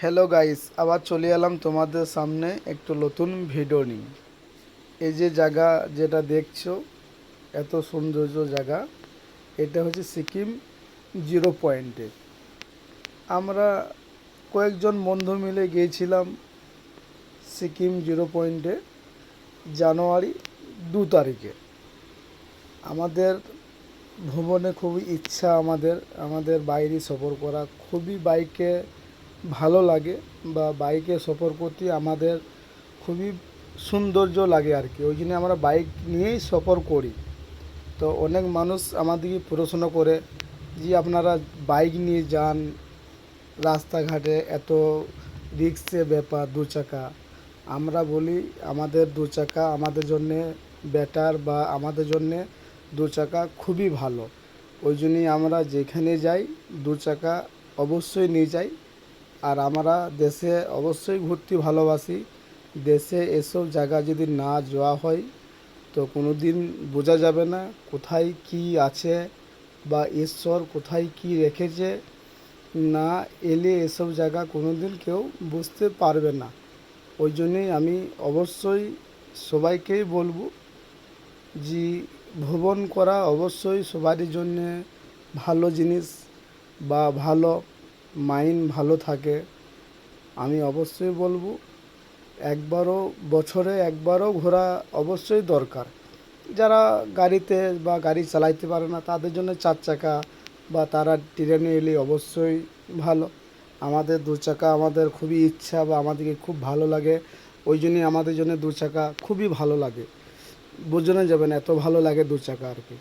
Hello guys আবার চলে এলাম তোমাদের সামনে একটু নতুন ভিডিও নিয়ে। এই যে জায়গা যেটা দেখছ, এত সৌন্দর্য জায়গা, এটা হচ্ছে সিকিম জিরো পয়েন্টে। আমরা কয়েকজন বন্ধু মিলে গিয়েছিলাম সিকিম জিরো পয়েন্টে জানুয়ারি দু তারিখে। আমাদের ভ্রমণে খুবই ইচ্ছা আমাদের আমাদের বাইরে সফর করা। খুবই বাইকে ভালো লাগে বা বাইকে সফর করতে আমাদের খুবই সৌন্দর্য লাগে আর কি। ওই জন্য আমরা বাইক নিয়েই সফর করি। তো অনেক মানুষ আমাদেরকে প্রশ্ন করে যে, আপনারা বাইক নিয়ে যান, রাস্তাঘাটে এত রিক্সে ব্যাপার, দু চাকা। আমরা বলি আমাদের দু চাকা আমাদের জন্যে বেটার বা আমাদের জন্যে দু চাকা খুবই ভালো। ওই জন্যই আমরা যেখানে যাই দু চাকা অবশ্যই নিয়ে যাই। আর আমরা দেশে অবশ্যই ঘুরতে ভালোবাসি। দেশে এসব জায়গা যদি না যাওয়া হয়, তো কোনো দিন বোঝা যাবে না কোথায় কি আছে বা ঈশ্বর কোথায় কি রেখেছে। না এলে এসব জায়গা কোনো দিন কেউ বুঝতে পারবে না। ওই জন্যই আমি অবশ্যই সবাইকেই বলব যে, ভ্রমণ করা অবশ্যই সবারই জন্যে ভালো জিনিস বা ভালো মাইন্ড ভালো থাকে, আমি অবশ্যই বলব একবারও বছরে একবারও ঘোরা অবশ্যই দরকার। যারা গাড়িতে বা গাড়ি চালাইতে পারে না, তাদের জন্য চার চাকা বা তারা ট্রেনে এলে অবশ্যই ভালো। আমাদের দু চাকা আমাদের খুবই ইচ্ছা বা আমাদেরকে খুব ভালো লাগে, ওই জন্যই আমাদের জন্য দু চাকা খুবই ভালো লাগে। বোঝানো যাবে না এত ভালো লাগে দু চাকা আর কি।